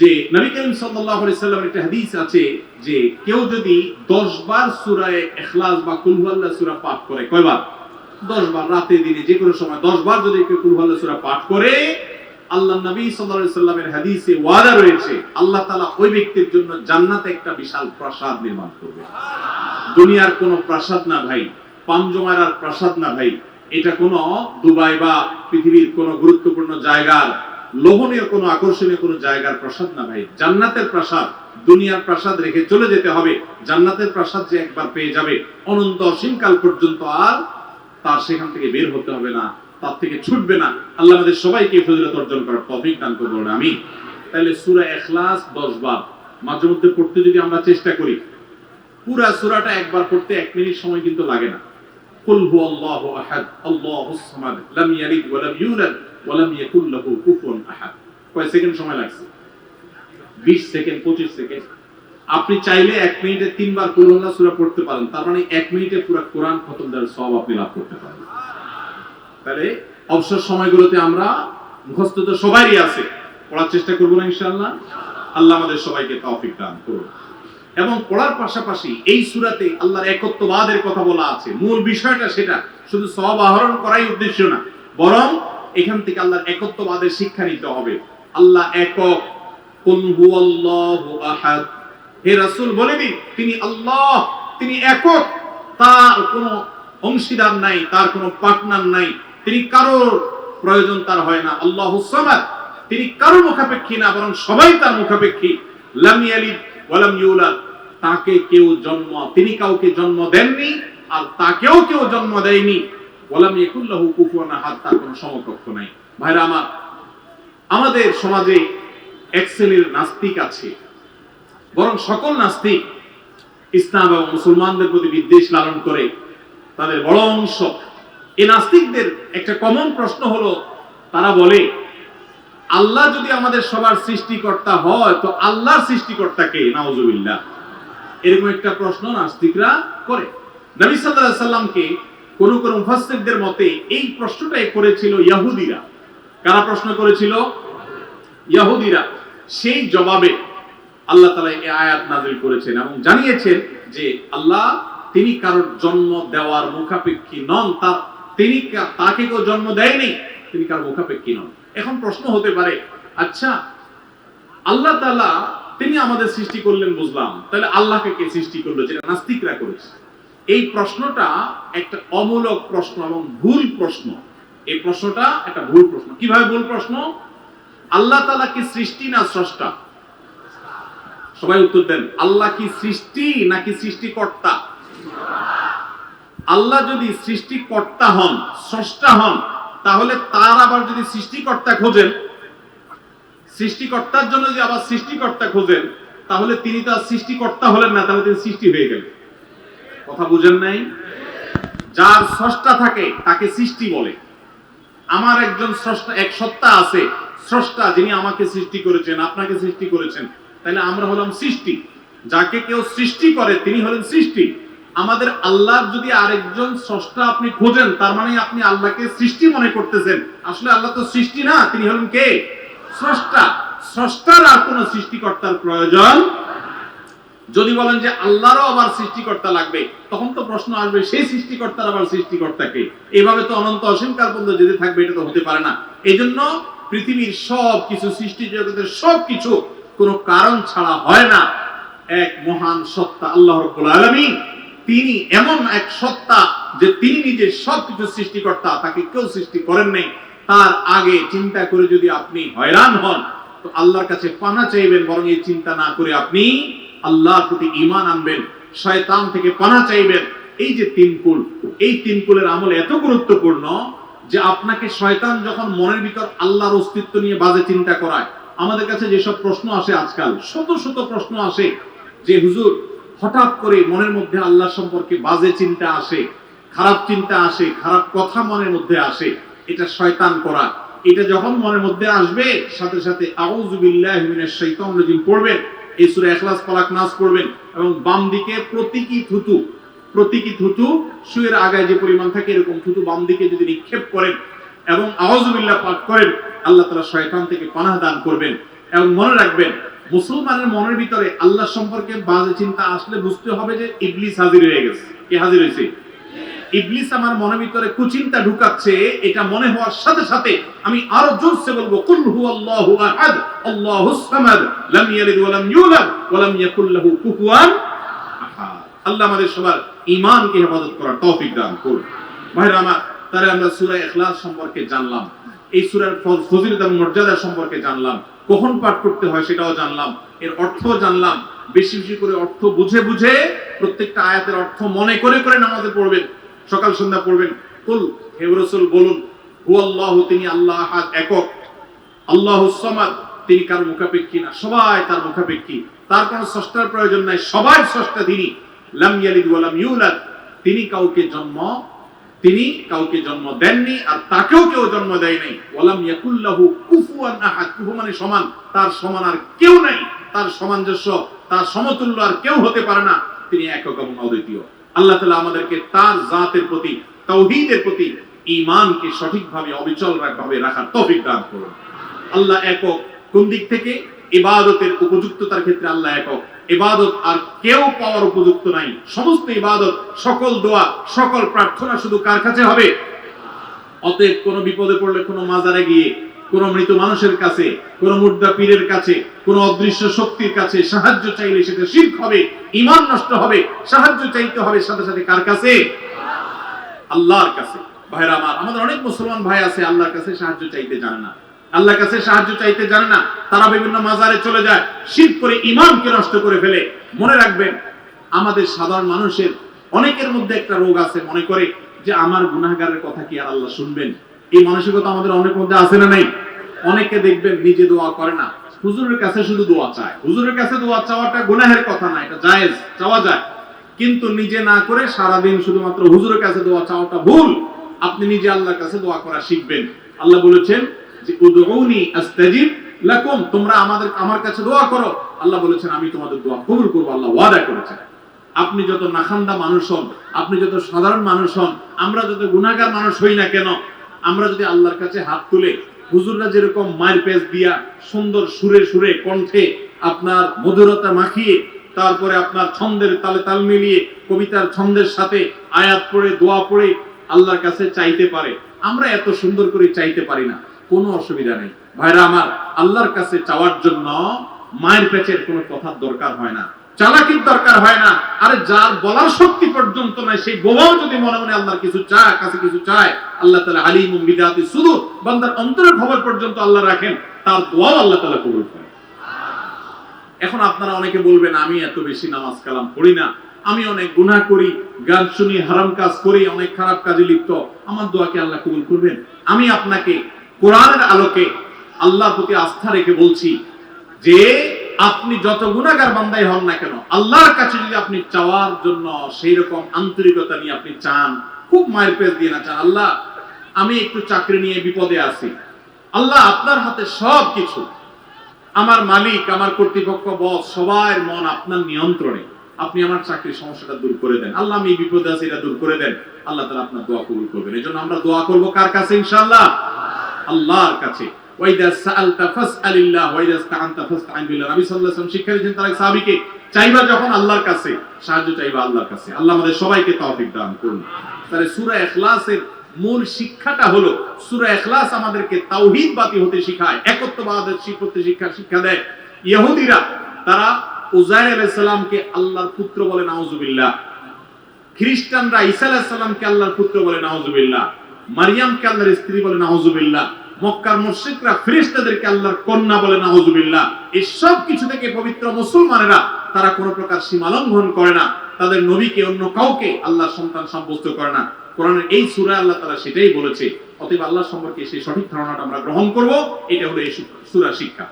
যে নবী করিম সাল্লাল্লাহু আলাইহি সাল্লামের একটা হাদিস আছে যে কেউ যদি 10 বার সূরা ইখলাস বা কুল হুয়াল্লাহ সূরা পাঠ করে, কয়বার? 10 বার, রাতে, দিনে, যে কোনো সময় 10 বার যদি কেউ কুল হুয়াল্লাহ সূরা পাঠ করে, আল্লাহ নবী সাল্লাল্লাহু আলাইহি সাল্লামের হাদিসে ওয়াদা রয়েছে, আল্লাহ তাআলা ওই ব্যক্তির জন্য জান্নাতে একটা বিশাল প্রাসাদ নির্মাণ করবে। দুনিয়ার কোনো প্রাসাদ না ভাই পামজমারার প্রাসাদ না ভাই, এটা কোনো দুবাই বা পৃথিবীর কোনো গুরুত্বপূর্ণ জায়গার লোভনীয় কোনো, আকর্ষণীয় কোনো জায়গার প্রাসাদ না ভাই। জান্নাতের প্রাসাদ, দুনিয়ার প্রাসাদ রেখে চলে যেতে হবে। জান্নাতের প্রাসাদ যে একবার পেয়ে যাবে, অনন্ত অসীমকাল পর্যন্ত আর তার সেখান থেকে বের হতে হবে না, তার থেকে ছুটবে না। আল্লাহ আমাদের সবাইকে ফজিলত অর্জন করার তৌফিক দান করব আমি তাহলে সূরা ইখলাস 10 বার। মাঝে মধ্যে পড়তে যদি আমরা চেষ্টা করি, পুরা সুরাটা একবার পড়তে এক মিনিট সময় কিন্তু লাগে না। কুল হুয়াল্লাহু আহাদ আল্লাহুস সামাদ, লাম ইয়ালিদ ওয়া লাম ইউলাদ। ইয়াকুল লাহু আহাদ। কয় সেকেন্ড সময় লাগছে? 20 সেকেন্ড 25 সেকেন্ড। আপনি চাইলে মিনিটে তিনবার সূরা পড়তে পারেন। তার মানে মিনিটে পুরো কোরআন খতম দেওয়ার আপনি লাভ করতে পারেন। তাহলে অবসর সময়গুলোতে আমরা মুখস্থ তো সবারই আছে। পড়ার চেষ্টা করব না আল্লাহ আমাদের সবাইকে তৌফিক দান করুন। এবং পড়ার পাশাপাশি এই সুরাতে আল্লাহর একত্ববাদের কথা বলা আছে। মূল বিষয়টা সেটা। শুধু সব আহরণ করাই উদ্দেশ্য না। বরং এখান থেকে আল্লাহর একত্ববাদের শিক্ষা নিতে হবে। আল্লাহ একক। কুল হুয়াল্লাহু আহাদ। হে রাসূল, বলে দিন, তিনি আল্লাহ, তিনি একক। তার কোনো অংশীদার নাই, তার কোনো পার্টনার নাই। তিনি কারোর প্রয়োজন তার হয় না। আল্লাহু সামাদ। তিনি কারও মুখাপেক্ষী না, বরং সবাই তার মুখাপেক্ষী। লাম ইয়ালিদ ওয়ালাম ইউলাদ। তাকে কেউ জন্ম, তিনি কাউকে জন্ম দেননি, আর তাকেও কেউ জন্ম দেয়নি। ওয়ালাম ইয়াকুল্লাহু কুফুয়ান আহাদ, তার কোনো সমকক্ষ নাই। ভাইরা আমার, আমাদের সমাজে এক শ্রেণির নাস্তিক আছে। বরং সকল নাস্তিক ইসলাম এবং মুসলমানদের প্রতি বিদ্বেষ লালন করে। তাদের বড় অংশ, এই নাস্তিকদের একটা কমন প্রশ্ন হলো, তারা বলে, আল্লাহ যদি আমাদের সবার সৃষ্টিকর্তা হয়, তো আল্লাহর সৃষ্টিকর্তা কে নাউজুবিল্লাহ। এরকম একটা প্রশ্ন নাস্তিকরা করে। নবী সাল্লাল্লাহু আলাইহি সাল্লামকে কোন কোন মুফাসসিরদের মতে এই প্রশ্নটাই করেছিল কারা প্রশ্ন করেছিল? সেই জবাবে আল্লাহ এই আয়াত করেছেন এবং জানিয়েছেন যে আল্লাহ তিনি কারোর জন্ম দেওয়ার মুখাপেক্ষী নন, তার তিনি তাকে কেউ জন্ম দেয়নি, তিনি কারোর মুখাপেক্ষী নন। এখন প্রশ্ন হতে পারে আচ্ছা আল্লাহ তাআলা তিনি আমাদের সৃষ্টি করলেন বুঝলাম, তাহলে আল্লাহকে কে সৃষ্টি করল, যেটা নাস্তিকরা করেছে? এই প্রশ্নটা একটা অমূলক প্রশ্ন এবং ভুল প্রশ্ন। এই প্রশ্নটা একটা ভুল প্রশ্ন। কীভাবে ভুল প্রশ্ন? আল্লাহ তালা কি সৃষ্টি না স্রষ্টা? সবাই উত্তর দেন, আল্লাহ কি সৃষ্টি নাকি সৃষ্টিকর্তা? আল্লাহ যদি সৃষ্টিকর্তা হন, স্রষ্টা হন, তাহলে তার আবার যদি সৃষ্টিকর্তা খোঁজেন, সৃষ্টিকর্তার জন্য যদি আবার সৃষ্টিকর্তা খোঁজেন, তাহলে তিনি তো আর সৃষ্টিকর্তা হলেন না, তাহলে তিনি সৃষ্টি হয়ে গেলেন। কথা বুঝেন নাই? যার স্রষ্টা থাকে, তাকে সৃষ্টি বলে। আমার একজন স্রষ্টা, এক সত্তা আছে, স্রষ্টা যিনি আমাকে সৃষ্টি করেছেন, আপনাকে সৃষ্টি করেছেন তাহলে আমরা হলাম সৃষ্টি। যাকে কেউ সৃষ্টি করে, তিনি হলেন সৃষ্টি। আমাদের আল্লাহর যদি আরেকজন স্রষ্টা আপনি খোঁজেন, তার মানে আপনি আল্লাহকে সৃষ্টি মনে করতেছেন। আসলে আল্লাহ তো সৃষ্টি না, তিনি হলেন কে? স্রষ্টা। স্রষ্টার আর কোন সৃষ্টিকর্তার প্রয়োজন যদি বলেন যে আল্লাহরও আবার সৃষ্টিকর্তা লাগবে, তখন তো প্রশ্ন আসবে, সেই সৃষ্টিকর্তার আবার সৃষ্টিকর্তাকে এভাবে তো অনন্ত অসীমকাল পর্যন্ত যেতে থাকবে, এটা তো হতে পারে না। এই জন্য পৃথিবীর সব কিছু সৃষ্টি জগতের সব কিছু কোনো কারণ ছাড়া হয় না। এক মহান সত্তা, আল্লাহ রব্বুল আলামিন, তিনি এমন এক সত্তা যে তিনি নিজে সবকিছু সৃষ্টিকর্তা, তাকে কেউ সৃষ্টি করেন নাই। তার আগে চিন্তা করে যদি আপনি হয়রান হন, তো আল্লাহর কাছে পানা চাইবেন, বরং এই চিন্তা না করে আপনি আল্লাহর প্রতি ঈমান আনবেন, শয়তান থেকে পানা চাইবেন। এই যে তিন কুল, এই তিন কুলের আমল এত গুরুত্বপূর্ণ যে আপনাকে শয়তান যখন মনের ভিতর আল্লাহর অস্তিত্ব নিয়ে বাজে চিন্তা করায়। আমাদের কাছে যেসব প্রশ্ন আসে আজকাল, শত শত প্রশ্ন আসে যে, হুজুর, হঠাৎ করে মনের মধ্যে আল্লাহ সম্পর্কে বাজে চিন্তা আসে, খারাপ চিন্তা আসে, খারাপ কথা মনের মধ্যে আসে, এটা শয়তান করা। এটা যখন মনের মধ্যে আসবে, সাথে সাথে আউযু বিল্লাহি মিনাশ শাইতানির রাজিম পড়বেন। এই সূরা ইখলাস ফালাক নাস পড়বেন এবং বাম দিকে প্রতীকী থুতু প্রতীকী থুতু, শুয়ের আগায় যে পরিমাণ থাকে এরকম থুতু বাম দিকে যদি নিক্ষেপ করেন এবং আউযু পাঠ করেন, আল্লাহ তাআলা শয়তান থেকে পানাহ দান করবেন। এবং মনে রাখবেন, মুসলমানের মনের ভিতরে আল্লাহ সম্পর্কে বাজে চিন্তা আসলে বুঝতে হবে যে ইবলিস হাজির হয়ে গেছে। কে হাজির হয়েছে? ইবলিস আমার মনের ভিতরে কুচিন্তা ঢুকাচ্ছে, এটা মনে হওয়ার সাথে সাথে আমি আরও জোরসে বলব, কুল হু আল্লাহু আহাদ, আল্লাহুস সামাদ, লাম ইয়ালিদ ওয়া লাম ইউলাদ, ওয়া লাম ইয়াকুল লাহু কুফুয়ান আহাদ। আল্লাহ আমাদের সবার ঈমানকে হেফাজত করার তৌফিক দান করুন। ভাইরা আমার, তাহলে আমরা সূরা ইখলাস সম্পর্কে জানলাম, এই সূরার ফজিলত এবং মর্যাদা সম্পর্কে জানলাম, কখন পাঠ করতে হয় সেটাও জানলাম, এর অর্থ জানলাম, বেশি বেশি করে অর্থ বুঝে বুঝে প্রত্যেকটা আয়াতের অর্থ মনে করে করে নামাজে পড়বেন। সকাল সন্ধ্যা পড়বেন। কুল, হে রাসূল, বলুন, হু আল্লাহ, তিনি আল্লাহ আহাদ একক। আল্লাহ সামাদ, তিনি কার মুখাপেক্ষী না। সবাই তার মুখাপেক্ষী। তার কোনো স্রষ্টার প্রয়োজন নাই। সবাই স্রষ্টা তিনি। লাম ইয়ালিদ ওয়া লাম ইউলাদ। তিনি কাউকে জন্ম, তিনি কাউকে জন্ম দেননি আর তাকেও কেউ জন্ম দেয় নাই। ওয়ালাম ইয়াকুল্লাহু কুফুয়ান আহাদ। কুফু মানে সমান, তার সমান আর কেউ নাই। তার সামঞ্জস্য, তার সমতুল্য আর কেউ হতে পারে না। তিনি একক এবং অদ্বিতীয়। আল্লাহ তাআলা আমাদেরকে তার জাতের প্রতি তাওহীদের প্রতি ঈমানকে সঠিকভাবে অবিচল ভাবে রাখার তৌফিক দান করুন। আল্লাহ একক কোন দিক থেকে? ইবাদতের উপযুক্ততার ক্ষেত্রে আল্লাহ একক। ইবাদত আর কেউ পাওয়ার উপযুক্ত নাই। সমস্ত ইবাদত, সকল দোয়া, সকল প্রার্থনা শুধু কার কাছে হবে? অতএব কোনো বিপদে পড়লে কোনো মাজারে গিয়ে কোনো মৃত মানুষের কাছে, কোনো মুর্দা পীরের কাছে, কোনো অদৃশ্য শক্তির কাছে সাহায্য চাইলে সেটা শির্ক হবে, ঈমান নষ্ট হবে, সাহায্য চাইতে হবে সাথে সাথে কার কাছে? আল্লাহর কাছে। ভাইরা আমার, আমাদের অনেক মুসলমান ভাই আছে, আল্লাহর কাছে সাহায্য চাইতে জানে না। আল্লাহর কাছে সাহায্য চাইতে জানে না। তারা বিভিন্ন মাজারে চলে যায়, শিরক করে ইমানকে নষ্ট করে ফেলে। মনে রাখবেন, আমাদের সাধারণ মানুষের অনেকের মধ্যে একটা রোগ আছে, মনে করে যে আমার গুনাহগারের কথা কি আর আল্লাহ শুনবেন? এই মানসিকতা আমাদের অনেক মধ্যে আছে না নাই? অনেকে দেখবেন নিজে দোয়া করে না। হুজুরের কাছে শুধু দোয়া চায়। হুজুরের কাছে দোয়া চাওয়াটা গুনাহের কথা না, এটা জায়েজ, চাওয়া যায়। কিন্তু নিজে না করে সারাদিন শুধুমাত্র হুজুরের কাছে দোয়া চাওয়াটা ভুল। আপনি নিজে আল্লাহর কাছে দোয়া করা শিখবেন। আল্লাহ বলেছেন যে, উদউনি আস্তাজিব লাকুম। তোমরা আমাদের, আমার কাছে দোয়া করো। আল্লাহ বলেছেন, আমি তোমাদের দোয়া কবুল করব। আল্লাহ ওয়াদা করেছেন। আপনি যত নাখান্দা মানুষ হন, আপনি যত সাধারণ মানুষ হন, আমরা যত গুনাহগার মানুষ হই না কেন, আমরা যদি আল্লাহর কাছে হাত তুলে হুজুররা যেরকম মায়ের পেজ দিয়া সুন্দর সুরে সুরে কণ্ঠে আপনার মধুরতা মাখিয়ে, তারপরে আপনার ছন্দের তালে তাল মিলিয়ে কবিতার ছন্দের সাথে আয়াত পড়ে, দোয়া পড়ে আল্লাহর কাছে চাইতে পারে। আমরা এত সুন্দর করে চাইতে পারি না। কোনো অসুবিধা নেই। ভাইরা আমার, আল্লাহর কাছে চাওয়ার জন্য মায়ের পেচের কোনো কথার দরকার হয় না। চালাকির দরকার হয় না। আরে যার বলার শক্তি পর্যন্ত নাই, সেই বোমাও যদি মনে মনে আল্লাহর কিছু চায়, কাছে কিছু চায়, আল্লাহ তালা আলিম বিদাতি শুধু বান্দার অন্তরের খবর পর্যন্ত আল্লাহ রাখেন, তার দোয়াও আল্লাহ তালা কবুল করেন। এখন আপনারা অনেকে বলবেন, আমি এত বেশি নামাজ কালাম পড়ি না। আমি অনেক গুনাহ করি, গান শুনি, হারাম কাজ করি, অনেক খারাপ কাজে লিপ্ত। আমার দোয়াকে আল্লাহ কবুল করবেন? আমি আপনাকে কোরআনের আলোকে আল্লাহর প্রতি আস্থা রেখে বলছি যে আপনি যত গুণাগার বান্দাই হন না কেন, আল্লাহর কাছে যদি আপনি চাওয়ার জন্য সেই রকম আন্তরিকতা নিয়ে আপনি চান, খুব মায়ের পেজ দিয়ে না চান, আল্লাহ, আমি একটু চাকরি নিয়ে বিপদে আছি। আল্লাহ, আপনার হাতে সব কিছু। আমার মালিক, আমার কর্তৃপক্ষ, বস, সবার মন আপনার নিয়ন্ত্রণে। আপনি আমার চাকরির সমস্যাটা দূর করে দেন। আল্লাহ, আমি বিপদে আছি, এটা দূর করে দেন। আল্লাহ তাআলা আপনার দোয়া কবুল করবেন। এই জন্য আমরা দোয়া করব কার কাছে, ইনশাআল্লাহ? আল্লাহর কাছে। ওয়াইদা সাআলতা ফাসআলিল্লাহ, ওয়াইদা ইসতাআনতা বিল্লাহ। নবী সাল্লাল্লাহু আলাইহি ওয়াসাল্লাম শিক্ষা দিয়েছেন তার সাহাবীকে, চাইবা যখন আল্লাহর কাছে, সাহায্য চাইবা আল্লাহর কাছে। আল্লাহ আমাদের সবাইকে তৌফিক দান করুন। তাহলে সূরা ইখলাসের মূল শিক্ষাটা হলো, সূরা ইখলাস আমাদেরকে তাওহীদবাদী হতে শেখায় একত্ববাদের শিক্ষতে শিক্ষা শিক্ষা দেয়। ইহুদিরা, তারা উজাইর আলাইহিস সালামকে আল্লাহর পুত্র বলে, নাউজুবিল্লাহ। খ্রিস্টানরা ঈসা আলাইহিস সালামকে আল্লাহর পুত্র বলে, নাউজুবিল্লাহ। মারিয়ামকে আল্লাহর স্ত্রী বলে, নাউজুবিল্লাহ। মক্কার মুশরিকরা ফেরেশতাদেরকে আল্লাহর কন্যা বলে নাউজুবিল্লাহ। এই সব কিছু থেকে পবিত্র মুসলমানেরা তারা কোনো প্রকার সীমা লঙ্ঘন করে না। তাদের নবীকে অন্য কাউকে আল্লাহ সন্তান সাব্যস্ত করে না। কোরআনের এই সূরা আল্লাহ তারা সেটাই বলেছে। অতএব আল্লাহ সম্পর্কে সেই সঠিক ধারণাটা আমরা গ্রহণ করব। এটা হলো এই সুরা শিক্ষা।